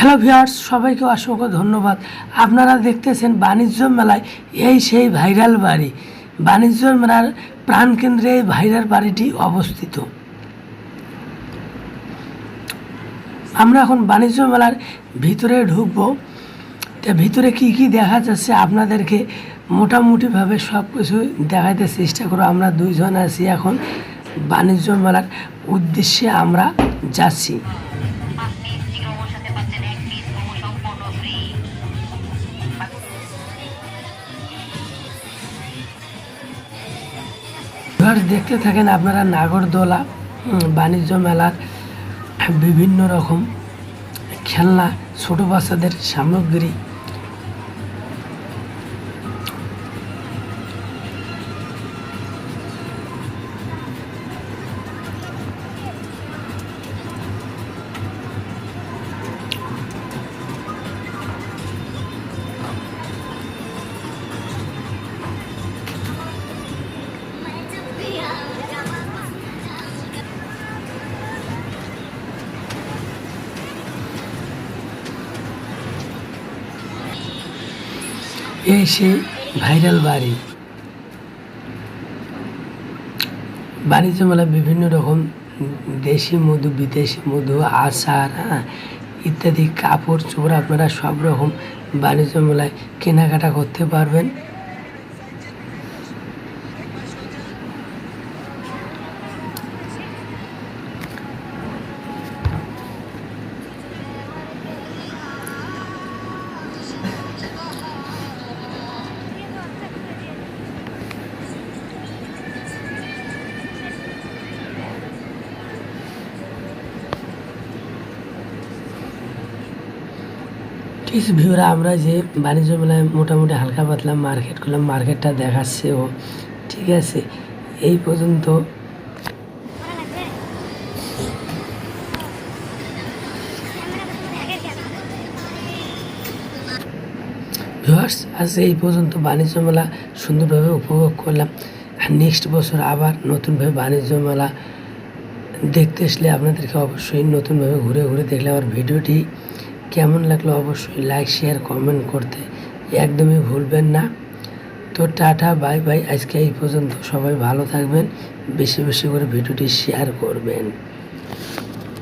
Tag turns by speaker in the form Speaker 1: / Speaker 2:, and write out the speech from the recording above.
Speaker 1: Hello viewers সবাইকে অসংখ্য ধন্যবাদ। আপনারা দেখতেছেন বাণিজ্য মেলায় এই সেই ভাইরাল বাড়ি। বাণিজ্য মেলার প্রাণকেন্দ্রে এই ভাইরাল বাড়িটি অবস্থিত। আমরা এখন বাণিজ্য মেলার ভিতরে ঢুকবো। তা ভিতরে কি কি দেখা যাচ্ছে আপনাদেরকে মোটামুটিভাবে সব কিছু দেখাইতে চেষ্টা করব। আমরা দুইজন আছি এখন। বাণিজ্য মেলার উদ্দেশ্যে আমরা যাচ্ছি। এবার দেখতে থাকেন আপনারা নাগরদোলা বাণিজ্য মেলার বিভিন্ন রকম খেলনা ছোটো বাচ্চাদের সামগ্রী। এই সেই ভাইরাল বাড়ি। বাণিজ্য মেলায় বিভিন্ন রকম দেশি মধু, বিদেশি মধু, আচার হ্যাঁ ইত্যাদি, কাপড়, চোপড় আপনারা সব রকম বাণিজ্য মেলায় কেনাকাটা করতে পারবেন। ঠিক আছে ভিউরা, আমরা যে বাণিজ্য মেলায় মোটামুটি হালকা পাতলা মার্কেট করলাম মার্কেটটা দেখাচ্ছে ও ঠিক আছে, এই পর্যন্ত। ভিউয়ার্স আজ এই পর্যন্ত বাণিজ্য মেলা সুন্দরভাবে উপভোগ করলাম। আর নেক্সট বছর আবার নতুনভাবে বাণিজ্য মেলা দেখতে আসলে আপনাদেরকে অবশ্যই নতুনভাবে ঘুরে ঘুরে দেখলে আমার ভিডিওটি কেমন লাগল অবশ্যই লাইক শেয়ার কমেন্ট করতে একদমই ভুলবেন না। তো টাটা বাই বাই আজকে এই পর্যন্ত সবাই ভালো থাকবেন, বেশি বেশি করে ভিডিওটি শেয়ার করবেন।